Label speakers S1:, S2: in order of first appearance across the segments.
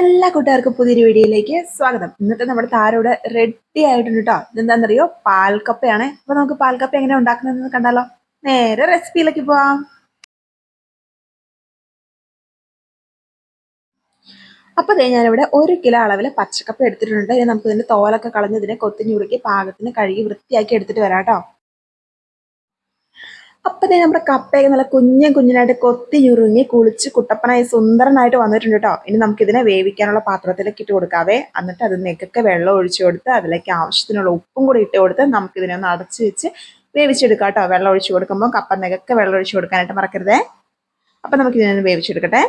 S1: എല്ലാ കൂട്ടുകാർക്കും പുതിയൊരു വീഡിയോയിലേക്ക് സ്വാഗതം. ഇന്നത്തെ നമ്മുടെ താരോട് റെഡി ആയിട്ടുണ്ട് കേട്ടോ ഇതെന്താണെന്നറിയോ പാൽക്കപ്പയാണ്. അപ്പൊ നമുക്ക് പാൽക്കപ്പ എങ്ങനെ ഉണ്ടാക്കുന്നതെന്ന് കണ്ടാലോ? നേരെ റെസിപ്പിയിലേക്ക് പോവാം. അപ്പൊ ദേ ഞാനിവിടെ ഒരു കിലോ അളവിൽ പച്ചക്കപ്പ എടുത്തിട്ടുണ്ട്. ഇനി നമുക്ക് ഇതിന്റെ തോലൊക്കെ കളഞ്ഞ് ഇതിനെ കൊത്തിഞ്ഞുറുക്കി പാകത്തിന് കഴുകി വൃത്തിയാക്കി എടുത്തിട്ട് വരാം കേട്ടോ അപ്പൊ ദേ നമ്മുടെ കപ്പയൊക്കെ നല്ല കുഞ്ഞൻ കുഞ്ഞിനായിട്ട് കൊത്തി ഞുറുങ്ങി കുളിച്ച് കുട്ടപ്പനായി സുന്ദരനായിട്ട് വന്നിട്ടുണ്ട് കേട്ടോ. ഇനി നമുക്ക് ഇതിനെ വേവിക്കാനുള്ള പാത്രത്തിലേക്ക് ഇട്ട് കൊടുക്കാവേ. എന്നിട്ട് അത് നെക്കൊക്കെ വെള്ളം ഒഴിച്ചു കൊടുത്ത് അതിലേക്ക് ആവശ്യത്തിനുള്ള ഉപ്പും കൂടി ഇട്ട് കൊടുത്ത് നമുക്ക് ഇതിനെ ഒന്ന് അടച്ച് വെച്ച് വേവിച്ചെടുക്കാം കേട്ടോ. വെള്ളം ഒഴിച്ചു കൊടുക്കുമ്പോൾ കപ്പ നെകൊക്കെ വെള്ളം ഒഴിച്ചു കൊടുക്കാനായിട്ട് മറക്കരുതേ. അപ്പൊ നമുക്ക് ഇതിനെ വേവിച്ചെടുക്കട്ടെ.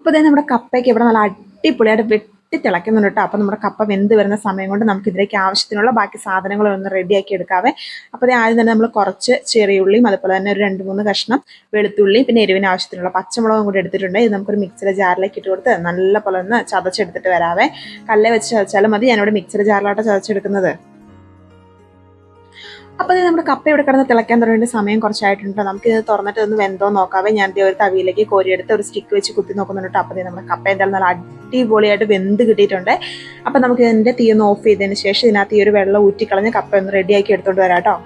S1: അപ്പോൾ ഇതേ നമ്മുടെ കപ്പയ്ക്ക് ഇവിടെ നല്ല അടിപൊളിയായിട്ട് വെട്ടി തിളയ്ക്കുന്നുണ്ട് കേട്ടോ. അപ്പോൾ നമ്മുടെ കപ്പ വെന്ത് വരുന്ന സമയം കൊണ്ട് നമുക്ക് ഇതിലേക്ക് ആവശ്യത്തിനുള്ള ബാക്കി സാധനങ്ങളൊന്ന് റെഡിയാക്കി എടുക്കാവേ. അപ്പോൾ ആദ്യം തന്നെ നമ്മൾ കുറച്ച് ചെറിയുള്ളിയും അതുപോലെ തന്നെ ഒരു രണ്ട് മൂന്ന് കഷ്ണം വെളുത്തുള്ളി പിന്നെ എരിവിന് ആവശ്യത്തിനുള്ള പച്ചമുളകും കൂടി എടുത്തിട്ടുണ്ട്. ഇത് നമുക്കൊരു മിക്സിയുടെ ജാറിലേക്ക് ഇട്ട് കൊടുത്ത് നല്ല പോലെ ഒന്ന് ചതച്ചെടുത്തിട്ട് വരാവേ. കല്ലേ വെച്ച് ചതച്ചാലും മതി. ഞാനിവിടെ മിക്സിയുടെ ജാറിലായിട്ട് ചതച്ചെടുക്കുന്നത്. അപ്പോൾ ഇത് നമ്മുടെ കപ്പ ഇവിടെ കിടന്ന് തിളയ്ക്കാൻ തുടങ്ങിയ സമയം കുറച്ചായിട്ടുണ്ട്. നമുക്കിത് തുറന്നിട്ട് ഒന്ന് വെന്തോ നോക്കാവേ. ഞാൻ ഒരു തവിയിലേക്ക് കോരിയെടുത്ത് ഒരു സ്റ്റിക്ക് വെച്ച് കുത്തി നോക്കുന്നുണ്ട് അപ്പോൾ നമ്മുടെ കപ്പ എന്തായാലും നല്ല അടിപൊളിയായിട്ട് വെന്ത് കിട്ടിയിട്ടുണ്ട്. അപ്പം നമുക്ക് ഇതിന്റെ തീ ഒന്ന് ഓഫ് ചെയ്തതിന് ശേഷം ഇതിനകത്ത് ഈ ഒരു വെള്ളം ഊറ്റിക്കളഞ്ഞ് കപ്പ ഒന്ന് റെഡിയാക്കി എടുത്തോണ്ട് വരാം കേട്ടോ.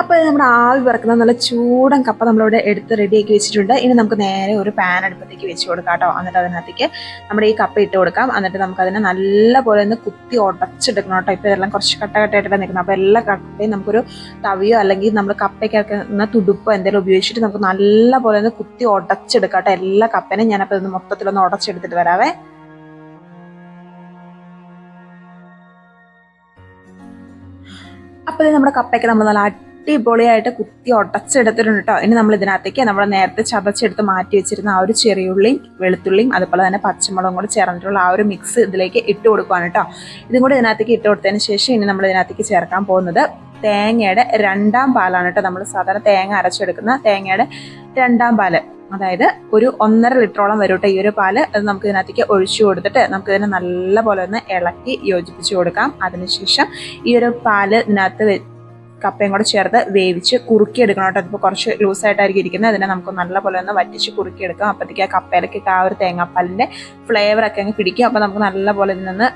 S1: അപ്പോൾ നമ്മുടെ ആവി പറക്കുന്ന നല്ല ചൂടൻ കപ്പ നമ്മളിവിടെ എടുത്ത് റെഡിയാക്കി വെച്ചിട്ടുണ്ട്. ഇനി നമുക്ക് നേരെ ഒരു പാൻ അടുപ്പത്തേക്ക് വെച്ച് കൊടുക്കാം കേട്ടോ. എന്നിട്ട് അതിനകത്തേക്ക് നമ്മുടെ ഈ കപ്പ ഇട്ട് കൊടുക്കാം. എന്നിട്ട് നമുക്ക് അതിനെ നല്ല പോലെ ഒന്ന് കുത്തി ഉടച്ചെടുക്കണം കേട്ടോ. ഇപ്പോൾ ഇതെല്ലാം കുറച്ച് കട്ട കട്ടയായിട്ടാണ് നിൽക്കുന്നത്. അപ്പോൾ എല്ലാ കപ്പയും നമുക്കൊരു തവിയോ അല്ലെങ്കിൽ നമ്മൾ കപ്പയ്ക്കൊക്കെ തുടുപ്പോ എന്തെങ്കിലും ഉപയോഗിച്ചിട്ട് നമുക്ക് നല്ല പോലെ ഒന്ന് കുത്തി ഉടച്ചെടുക്കാം കേട്ടോ. എല്ലാ കപ്പനും ഞാനപ്പോൾ ഇതൊന്ന് മൊത്തത്തിലൊന്ന് ഉടച്ചെടുത്തിട്ട് വരാവേ. അപ്പോൾ നമ്മുടെ കപ്പയ്ക്ക് നമ്മൾ നല്ല അടിപൊളിയായിട്ട് കുത്തി ഉടച്ചെടുത്തിട്ടുണ്ട് കേട്ടോ ഇനി നമ്മൾ ഇതിനകത്തേക്ക് നമ്മൾ നേരത്തെ ചതച്ചെടുത്ത് മാറ്റി വെച്ചിരുന്ന ആ ഒരു ചെറിയുള്ളിയും വെളുത്തുള്ളിയും അതുപോലെ തന്നെ പച്ചമുളകും കൂടി ചേർന്നിട്ടുള്ള ആ ഒരു മിക്സ് ഇതിലേക്ക് ഇട്ട് കൊടുക്കുകയാണ് കേട്ടോ ഇതും കൂടി ഇതിനകത്തേക്ക് ഇട്ട് കൊടുത്തതിന് ശേഷം ഇനി നമ്മൾ ഇതിനകത്തേക്ക് ചേർക്കാൻ പോകുന്നത് തേങ്ങയുടെ രണ്ടാം പാലാണ് കേട്ടോ നമ്മൾ സാധാരണ തേങ്ങ അരച്ചെടുക്കുന്ന തേങ്ങയുടെ രണ്ടാം പാൽ. അതായത് ഒരു ഒന്നര ലിറ്ററോളം വരും കേട്ടോ ഈ ഒരു പാൽ. അത് നമുക്ക് ഇതിനകത്തേക്ക് ഒഴിച്ചു കൊടുത്തിട്ട് നമുക്ക് ഇതിനെ നല്ല പോലെ ഒന്ന് ഇളക്കി യോജിപ്പിച്ചു കൊടുക്കാം. അതിനുശേഷം ഈ ഒരു പാൽ ഇതിനകത്ത് കപ്പയും കൂടെ ചേർത്ത് വേവിച്ച് കുറുക്കിയെടുക്കണം കേട്ടോ. അതിപ്പോൾ കുറച്ച് ലൂസായിട്ടായിരിക്കും ഇരിക്കുന്നത്. അതിനെ നമുക്ക് നല്ലപോലെ ഒന്ന് വറ്റിച്ച് കുറുക്കിയെടുക്കാം. അപ്പോഴത്തേക്ക് ആ കപ്പയിലേക്ക് ആ ഒരു തേങ്ങാപ്പാലിന്റെ ഫ്ലേവറൊക്കെ അങ്ങ് പിടിക്കും. അപ്പോൾ നമുക്ക് നല്ലപോലെ പോലെ ഇതിനൊന്ന്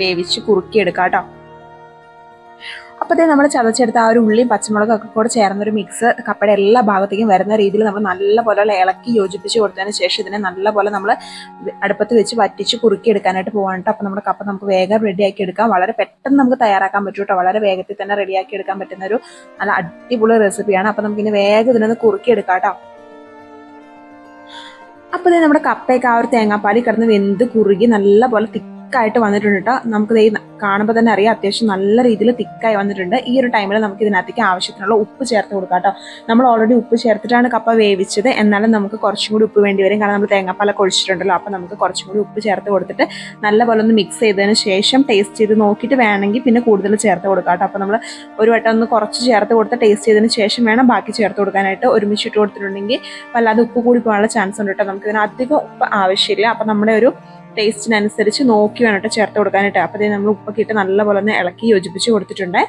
S1: വേവിച്ച് കുറുക്കിയെടുക്കാം കേട്ടോ. അപ്പോഴത്തേ നമ്മൾ ചതച്ചെടുത്ത ആ ഒരു ഉള്ളിയും പച്ചമുളകും ഒക്കെ കൂടെ ചേർന്നൊരു മിക്സ് കപ്പയുടെ എല്ലാ ഭാഗത്തേക്കും വരുന്ന രീതിയിൽ നമ്മൾ നല്ലപോലെ ഇളക്കി യോജിപ്പിച്ച് കൊടുത്തതിന് ശേഷം ഇതിനെ നല്ലപോലെ നമ്മൾ അടുപ്പത്ത് വെച്ച് വറ്റിച്ച് കുറുക്കി എടുക്കാനായിട്ട് പോകാൻ കേട്ടോ അപ്പോൾ നമ്മുടെ കപ്പ നമുക്ക് വേഗം റെഡിയാക്കി എടുക്കാം. വളരെ പെട്ടെന്ന് നമുക്ക് തയ്യാറാക്കാൻ പറ്റും കേട്ടോ വളരെ വേഗത്തിൽ തന്നെ റെഡിയാക്കി എടുക്കാൻ പറ്റുന്ന ഒരു നല്ല അടിപൊളി റെസിപ്പിയാണ് അപ്പോൾ നമുക്ക് ഇനി വേഗം ഇതിനൊന്ന് കുറുക്കി എടുക്കാം കേട്ടോ അപ്പോൾ നമ്മുടെ കപ്പയൊക്കെ ആ ഒരു തേങ്ങാപ്പാലിൽ കിടന്ന് വെന്ത് കുറുകി നല്ല പോലെ തിക്കായിട്ട് വന്നിട്ടുണ്ട് കേട്ടോ നമുക്ക് ഇത് കാണുമ്പോൾ തന്നെ അറിയാം അത്യാവശ്യം നല്ല രീതിയിൽ തിക്കായി വന്നിട്ടുണ്ട്. ഈ ഒരു ടൈമിൽ നമുക്ക് ഇതിനകത്തേക്ക് ആവശ്യത്തിനുള്ള ഉപ്പ് ചേർത്ത് കൊടുക്കാം കേട്ടോ നമ്മൾ ഓൾറെഡി ഉപ്പ് ചേർത്തിട്ടാണ് കപ്പ വേവിച്ചത്. എന്നാലും നമുക്ക് കുറച്ചും കൂടി ഉപ്പ് വേണ്ടി വരും. കാരണം നമ്മൾ തേങ്ങാപ്പാലൊക്കെ ഒഴിച്ചിട്ടുണ്ടല്ലോ അപ്പോൾ നമുക്ക് കുറച്ചും കൂടി ഉപ്പ് ചേർത്ത് കൊടുത്തിട്ട് നല്ല പോലെ ഒന്ന് മിക്സ് ചെയ്തതിന് ശേഷം ടേസ്റ്റ് ചെയ്ത് നോക്കിയിട്ട് വേണമെങ്കിൽ പിന്നെ കൂടുതൽ ചേർത്ത് കൊടുക്കാം കേട്ടോ അപ്പോൾ നമ്മൾ ഒരു വട്ടം ഒന്ന് കുറച്ച് ചേർത്ത് കൊടുത്ത് ടേസ്റ്റ് ചെയ്തതിന് ശേഷം വേണം ബാക്കി ചേർത്ത് കൊടുക്കാനായിട്ട് ഒരുമിച്ചിട്ട് കൊടുത്തിട്ടുണ്ടെങ്കിൽ വല്ലാതെ ഉപ്പ് കൂടി പോകാനുള്ള ചാൻസ് ഉണ്ട് കേട്ടോ നമുക്കിതിന് അധികം ഉപ്പ് ആവശ്യമില്ല. അപ്പോൾ നമ്മുടെ ഒരു ടേസ്റ്റിനനുസരിച്ച് നോക്കി വേണം കേട്ടോ ചേർത്ത് കൊടുക്കാനായിട്ട്. അപ്പോൾ നമ്മൾ ഉപ്പൊക്കെ ഇട്ട് നല്ലപോലെ ഒന്ന് ഇളക്കി യോജിപ്പിച്ച് കൊടുത്തിട്ടുണ്ട്.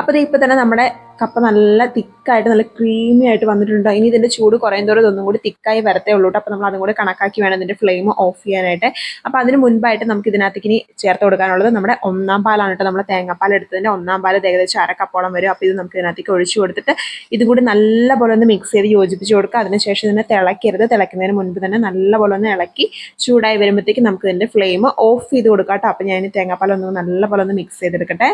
S1: അപ്പോൾ ഇപ്പോൾ തന്നെ നമ്മുടെ കപ്പ നല്ല തിക്കായിട്ട് നല്ല ക്രീമി ആയിട്ട് വന്നിട്ടുണ്ട്. ഇനി ഇതിന്റെ ചൂട് കുറയും തോറും ഇതൊന്നും കൂടി തിക്കായി വരത്തേ ഉള്ളൂ അപ്പോൾ നമ്മൾ അതും കൂടി കണക്കാക്കി വേണം ഇതിന്റെ ഫ്ലെയിം ഓഫ് ചെയ്യാനായിട്ട്. അപ്പോൾ അതിന് മുൻപായിട്ട് നമുക്ക് ഇതിനകത്തേക്ക് ഇനി ചേർത്ത് കൊടുക്കാനുള്ളത് നമ്മുടെ ഒന്നാം പാലാണ് കേട്ടോ നമ്മൾ തേങ്ങാപ്പാൽ എടുത്തതിന്റെ ഒന്നാം പാൽ ഏകദേശം അരക്കപ്പോളം വരും. അപ്പോൾ ഇത് നമുക്ക് ഇതിനകത്തേക്ക് ഒഴിച്ചു കൊടുത്തിട്ട് ഇതും കൂടി നല്ല പോലെ ഒന്ന് മിക്സ് ചെയ്ത് യോജിപ്പിച്ച് കൊടുക്കുക. അതിനുശേഷം ഇതിനെ തിളക്കരുത് തിളക്കുന്നതിന് മുൻപ് തന്നെ നല്ല പോലെ ഒന്ന് ഇളക്കി ചൂടായി വരുമ്പോഴത്തേക്ക് നമുക്ക് ഇതിന്റെ ഫ്ലെയിം ഓഫ് ചെയ്ത് കൊടുക്കാം കേട്ടോ അപ്പോൾ ഞാൻ തേങ്ങാപ്പാൽ ഒന്ന് നല്ല പോലെ ഒന്ന് മിക്സ് ചെയ്തെടുക്കട്ടെ.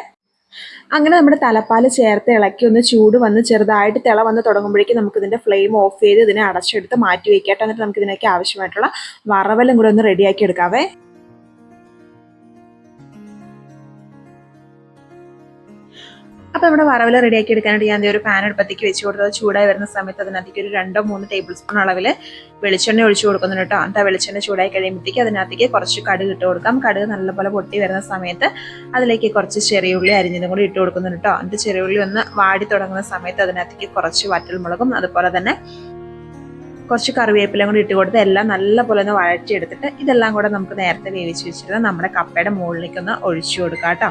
S1: അങ്ങനെ നമ്മുടെ തലപ്പാൽ ചേർത്ത് ഇളക്കി ഒന്ന് ചൂട് വന്ന് ചെറുതായിട്ട് തിള വന്ന് തുടങ്ങുമ്പോഴേക്കും നമുക്ക് ഇതിന്റെ ഫ്ലെയിം ഓഫ് ചെയ്ത് ഇതിനെ അടച്ചെടുത്ത് മാറ്റി വയ്ക്കട്ടെ എന്നിട്ട് നമുക്ക് ഇതിനൊക്കെ ആവശ്യമായിട്ടുള്ള വറവലും കൂടെ ഒന്ന് റെഡിയാക്കി എടുക്കാവേ. അപ്പോൾ നമ്മുടെ വറവിൽ റെഡിയാക്കി എടുക്കാനായിട്ട് ഞാൻ ഒരു പാൻ അടുപ്പത്തേക്ക് വെച്ച് കൊടുത്തത് ചൂടായി വരുന്ന സമയത്ത് അതിനകത്തേക്ക് ഒരു രണ്ടോ മൂന്ന് ടേബിൾ സ്പൂൺ അളവിൽ വെളിച്ചെണ്ണ ഒഴിച്ചു കൊടുക്കുന്നുണ്ട് കേട്ടോ. അതാ വെളിച്ചെണ്ണ ചൂടായി കഴിയുമ്പോഴത്തേക്ക് അതിനകത്തേക്ക് കുറച്ച് കടുക് ഇട്ട് കൊടുക്കാം. കടുക് നല്ലപോലെ പൊട്ടി വരുന്ന സമയത്ത് അതിലേക്ക് കുറച്ച് ചെറിയ ഉള്ളി അരിഞ്ഞതും കൂടി ഇട്ട് കൊടുക്കുന്നുണ്ട് കേട്ടോ. എന്നിട്ട് ചെറിയുള്ളി ഒന്ന് വാടി തുടങ്ങുന്ന സമയത്ത് അതിനകത്തേക്ക് കുറച്ച് വറ്റൽമുളകും അതുപോലെ തന്നെ കുറച്ച് കറിവേപ്പിലയും കൂടി ഇട്ട് കൊടുത്ത് എല്ലാം നല്ലപോലെ ഒന്ന് വഴറ്റിയെടുത്തിട്ട് ഇതെല്ലാം കൂടെ നമുക്ക് നേരത്തെ വേവിച്ച് വെച്ചിരുന്ന നമ്മുടെ കപ്പയുടെ മുകളിലേക്ക് ഒന്ന് ഒഴിച്ചു കൊടുക്കാം കേട്ടോ.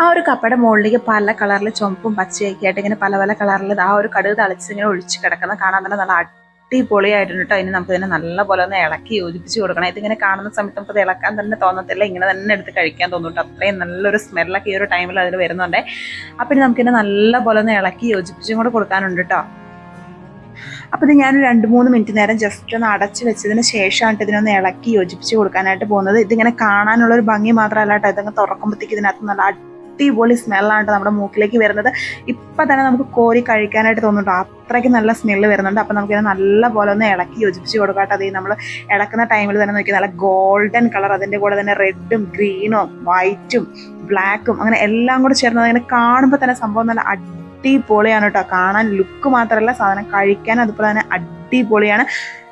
S1: ആ ഒരു കപ്പയുടെ മുകളിലേക്ക് പല കളറിൽ ചുമപ്പും പച്ചയൊക്കെ ആയിട്ട് ഇങ്ങനെ പല പല കളറിൽ ആ ഒരു കടുക് തളിച്ച് ഇങ്ങനെ ഒഴിച്ച് കിടക്കുന്ന കാണാൻ തന്നെ നല്ല അടിപൊളിയായിട്ടുണ്ട് കേട്ടോ ഇനി നമുക്ക് ഇതിനെ നല്ല പോലെ ഒന്ന് ഇളക്കി യോജിപ്പിച്ച് കൊടുക്കണം. ഇതിങ്ങനെ കാണുന്ന സമയത്ത് നമുക്ക് ഇളക്കാൻ തന്നെ തോന്നത്തില്ല. ഇങ്ങനെ തന്നെ എടുത്ത് കഴിക്കാൻ തോന്നുന്നുണ്ട് അത്രയും നല്ലൊരു സ്മെല്ലൊക്കെ ഈ ഒരു ടൈമിൽ അതിൽ വരുന്നുണ്ട്. അപ്പം ഇനി നമുക്കിതിനെ നല്ല പോലെ ഒന്ന് ഇളക്കി യോജിപ്പിച്ചും കൂടെ കൊടുക്കാനുണ്ട് കേട്ടോ അപ്പോൾ ഇത് ഞാൻ രണ്ട് മൂന്ന് മിനിറ്റ് നേരം ജസ്റ്റ് ഒന്ന് അടച്ചു വെച്ചതിന് ശേഷമാണ് ഇതിനൊന്ന് ഇളക്കി യോജിപ്പിച്ച് കൊടുക്കാനായിട്ട് പോകുന്നത്. ഇതിങ്ങനെ കാണാനുള്ള ഒരു ഭംഗി മാത്രമല്ല കേട്ടോ. ഇതങ്ങ് തുറക്കുമ്പോഴത്തേക്ക് ഇതിനകത്ത് നല്ല അടിപൊളി സ്മെല്ലാണ് നമ്മുടെ മൂക്കിലേക്ക് വരുന്നത്. ഇപ്പം തന്നെ നമുക്ക് കോരി കഴിക്കാനായിട്ട് തോന്നുന്നുണ്ട്. അത്രയ്ക്ക് നല്ല സ്മെല്ല് വരുന്നുണ്ട്. അപ്പം നമുക്കിത് നല്ല പോലെ ഒന്ന് ഇളക്കി യോജിപ്പിച്ച് കൊടുക്കാട്ടോ അത് നമ്മൾ ഇളക്കുന്ന ടൈമിൽ തന്നെ നോക്കി നല്ല ഗോൾഡൻ കളർ അതിന്റെ കൂടെ തന്നെ റെഡും ഗ്രീനും വൈറ്റും ബ്ലാക്കും അങ്ങനെ എല്ലാം കൂടെ ചേർന്ന് അങ്ങനെ കാണുമ്പോൾ തന്നെ സംഭവം നല്ല അടിപൊളിയാണ് കേട്ടോ. കാണാൻ ലുക്ക് മാത്രമല്ല സാധനം കഴിക്കാൻ അതുപോലെ തന്നെ അടിപൊളിയാണ്.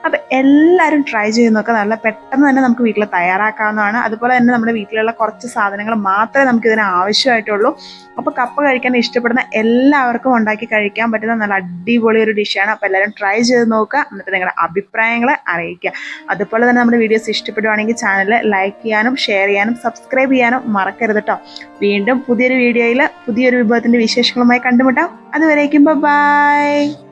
S1: അപ്പം എല്ലാവരും ട്രൈ ചെയ്ത് നോക്കുക നല്ല പെട്ടെന്ന് തന്നെ നമുക്ക് വീട്ടിൽ തയ്യാറാക്കാവുന്നതാണ്. അതുപോലെ തന്നെ നമ്മുടെ വീട്ടിലുള്ള കുറച്ച് സാധനങ്ങൾ മാത്രമേ നമുക്ക് ഇതിന് ആവശ്യമായിട്ടുള്ളൂ. അപ്പോൾ കപ്പ കഴിക്കാൻ ഇഷ്ടപ്പെടുന്ന എല്ലാവർക്കും ഉണ്ടാക്കി കഴിക്കാൻ പറ്റുന്ന നല്ല അടിപൊളി ഒരു ഡിഷാണ് അപ്പോൾ എല്ലാവരും ട്രൈ ചെയ്ത് നോക്കുക എന്നിട്ട് നിങ്ങളുടെ അഭിപ്രായങ്ങൾ അറിയിക്കുക. അതുപോലെ തന്നെ നമ്മുടെ വീഡിയോസ് ഇഷ്ടപ്പെടുവാണെങ്കിൽ ചാനൽ ലൈക്ക് ചെയ്യാനും ഷെയർ ചെയ്യാനും സബ്സ്ക്രൈബ് ചെയ്യാനും മറക്കരുത് കേട്ടോ വീണ്ടും പുതിയൊരു വീഡിയോയിൽ പുതിയൊരു വിഭവത്തിന്റെ വിശേഷങ്ങളുമായി കണ്ടുമുട്ടാം. അതുവരേക്കും ബൈ